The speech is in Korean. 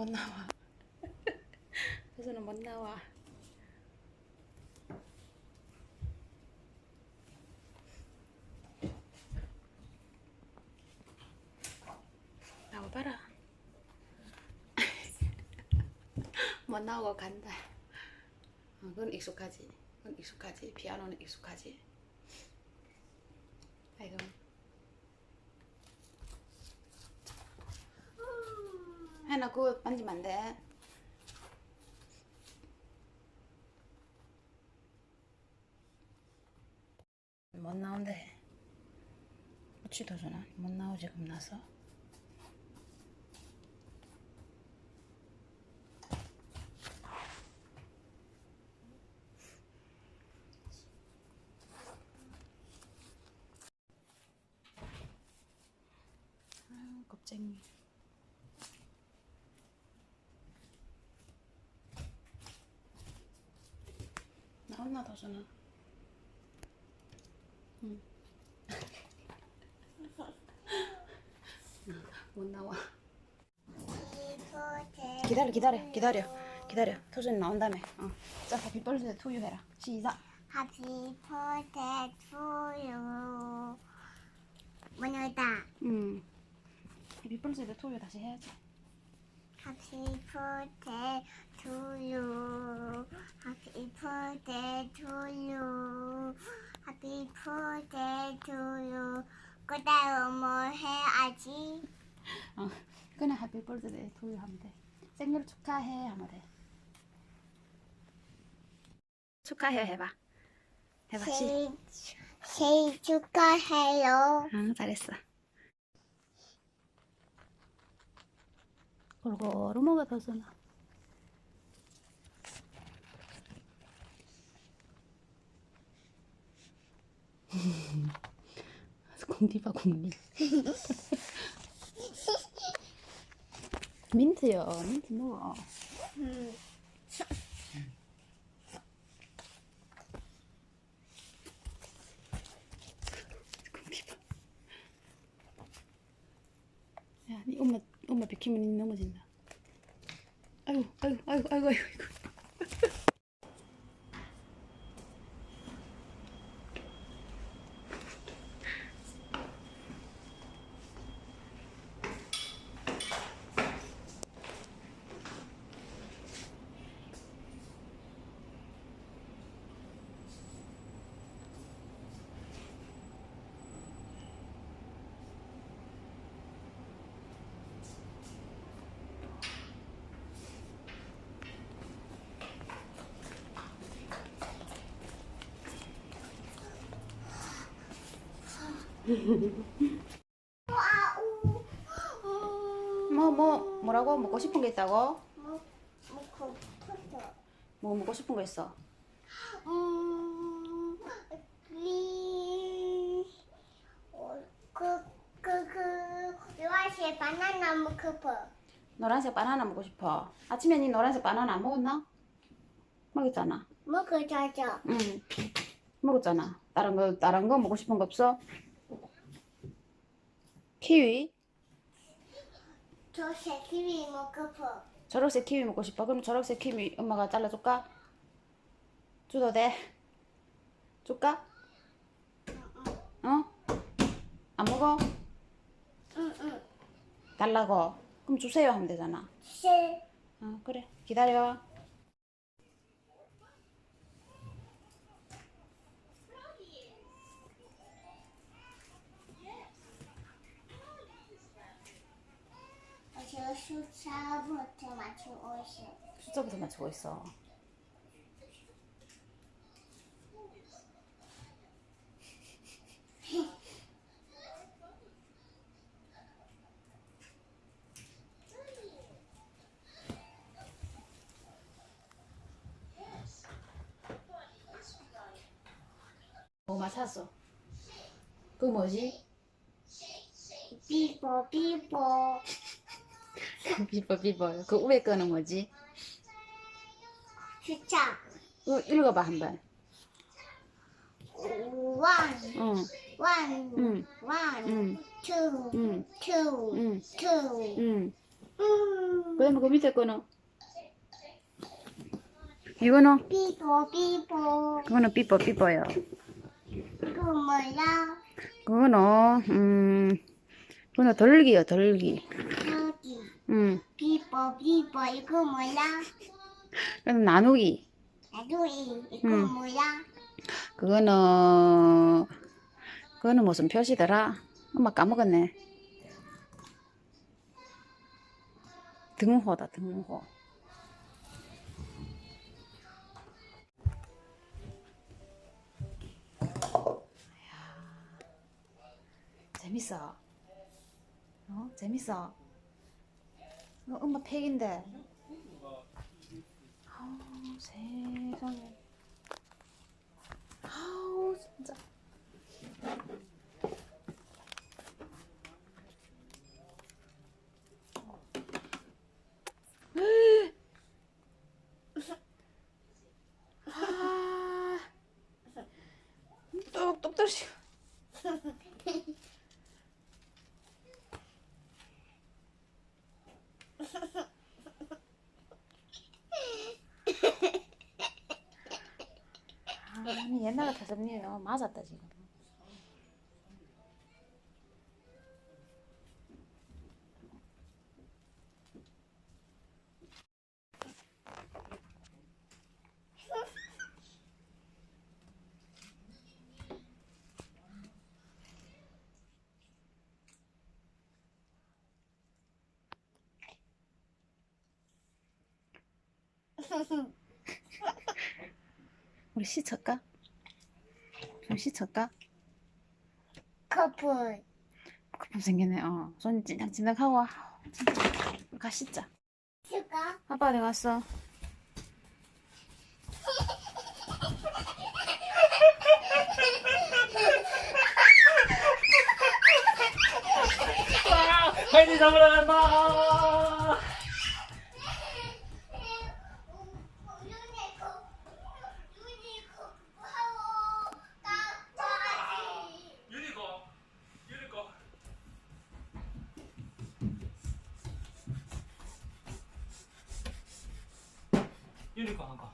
못 나와. 그래서는 못 나와. 나와봐라. 못 나오고 간다. 어, 그건 익숙하지. 그건 익숙하지. 피아노는 익숙하지. 아이고. 하나 그거 만지면 안 돼. 못 나온대. 어찌도 전화 못 나오지 겁나서. 겁쟁이. 나왔나 더 전화. 응. 못 나와. 기다려 기다려 기다려 기다려. 토준 나온다며. 어. 자 해피 벌스데 투유 해라. 시작. Birthday to you. 뭐냐다. 음. 해피 벌스데 투유 다시 해야지. Happy birthday to you. Happy birthday to you. Happy birthday to you. 그다음 뭐 해야지? 어. 그냥 해피 벌스데 투유 하면 돼. 생일 축하해 하면 돼. 축하해 해봐. 해봐 시. 생일 축하해요. 응 잘했어. 골고루 먹어 더서나. 공디바 공디. 민트요. 민트 먹어. 음. 공디바. 야, 니 엄마 엄마 비키면 니 넘어진다. 아이고 아이고 아이고 아이고 아이 뭐 뭐 뭐라고 먹고 싶은 게 있다고? 뭐, 먹고 싶었어. 뭐 먹고 싶은 거 있어? 음, 이, 어, 그, 그, 그, 요아시에 바나나 먹고 싶어. 노란색 바나나 먹고 싶어. 아침에 니 노란색 바나나 안 먹었나? 먹었잖아. 자자. 응. 먹었잖아. 다른 거 다른 거 먹고 싶은 거 없어? 키위? 저 새끼리 먹고 싶어. 초록색 키위 먹고 싶어. 그럼 초록색 키위 엄마가 잘라줄까? 줘도 돼? 줄까? 어? 안 먹어? 응, 응. 달라고. 그럼 주세요 하면 되잖아. 실, 어, 그래. 기다려. 저 숫자부터 맞추고 있어. 숫자부터 맞추고 있어. 뭐 맞췄어? 그거 뭐지? 비보, 비보. 비버 비버. 그 위에 거는 뭐지? 숫자. 어, 읽어봐 한번. One, 응, one, 응, one, 응, two, 응, two, 응, two, 응. 음. 그다음에 그 밑에 거는 이거는 삐뽀 삐뽀 그거는 삐뽀 삐뽀요. 그 뭐야 그거는 음 그거는 덜기요 덜기. 음 삐뽀 삐뽀 이거 뭐야 그다음 나누기. 나도이 이거 음. 뭐야 그거는 그거는 무슨 표시더라? 엄마 까먹었네. 등호다 등호. 재밌어. 어? 재밌어. 어, 엄마 팩인데. 아우 세상에. 아우 진짜. 아, 똑똑 떨어지. 아니 옛날 같아서요 맞았다 지금. 우리 씻을까? 좀 씻을까? 커플 거품 생기네. 어. 손 찐득찐득하고 아우, 진짜 가 씻자. 수가 아빠 어디 갔어? 하이디 잡으라 간다. 夜かなんか。